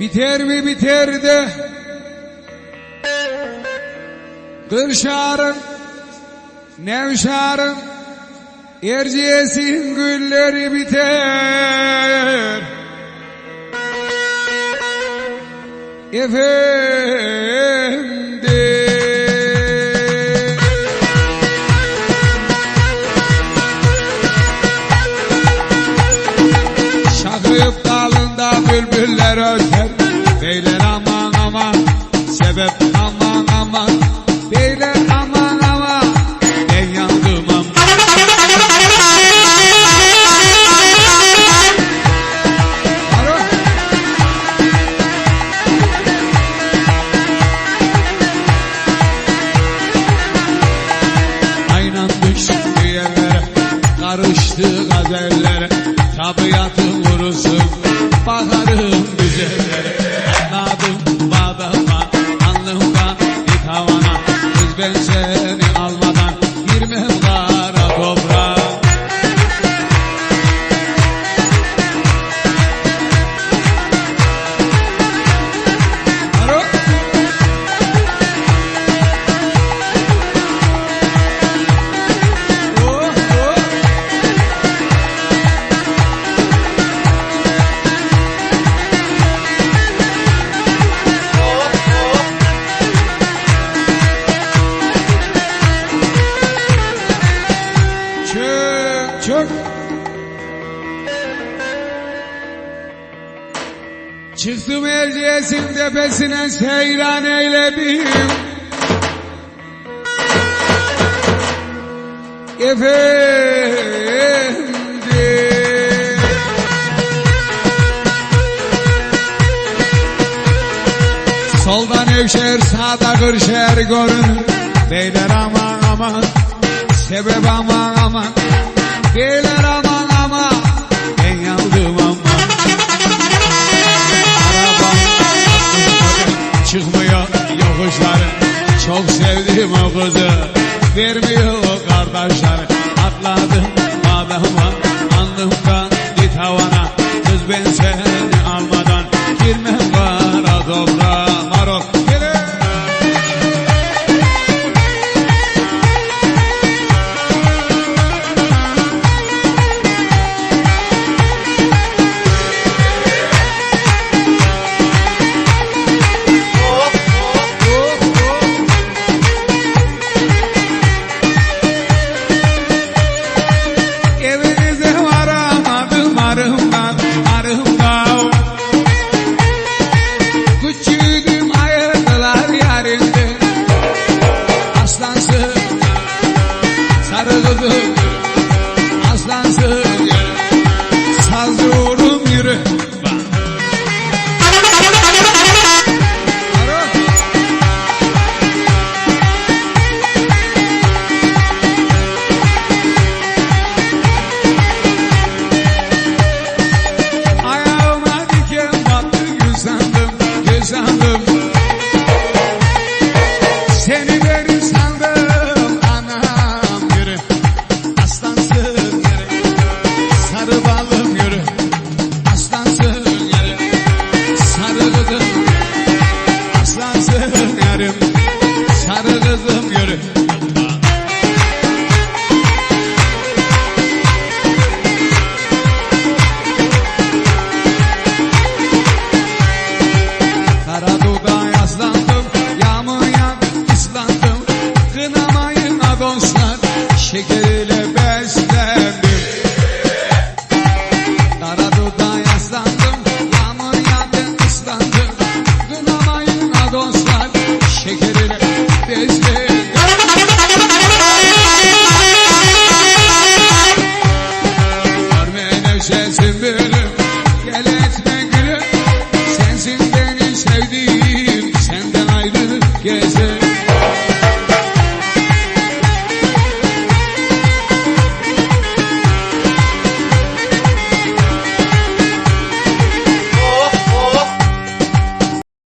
Biter mi biter de. Kırşarın Nevşarın Erciyes'in gülleri biter. Efendim. Şakıyıp Düştü yerlere Karıştı gazellere. Tabiatı vurursun Bakarım güzellere. Anladım badama Alnımdan bir tavana. Kız ben Çök Çıktım Erciyes'in tepesine seyran eyledim. Efendim. Soldan evşer sağda kırşer görünür. Beyler aman aman Sebep aman aman Beyler aman aman Ben yandım aman Arabam çıkmıyor yokuşları Çok sevdim o kızı. Vermiyor canıdır Aslansın Sazıyorum yürü. Sandım Seni beni sandım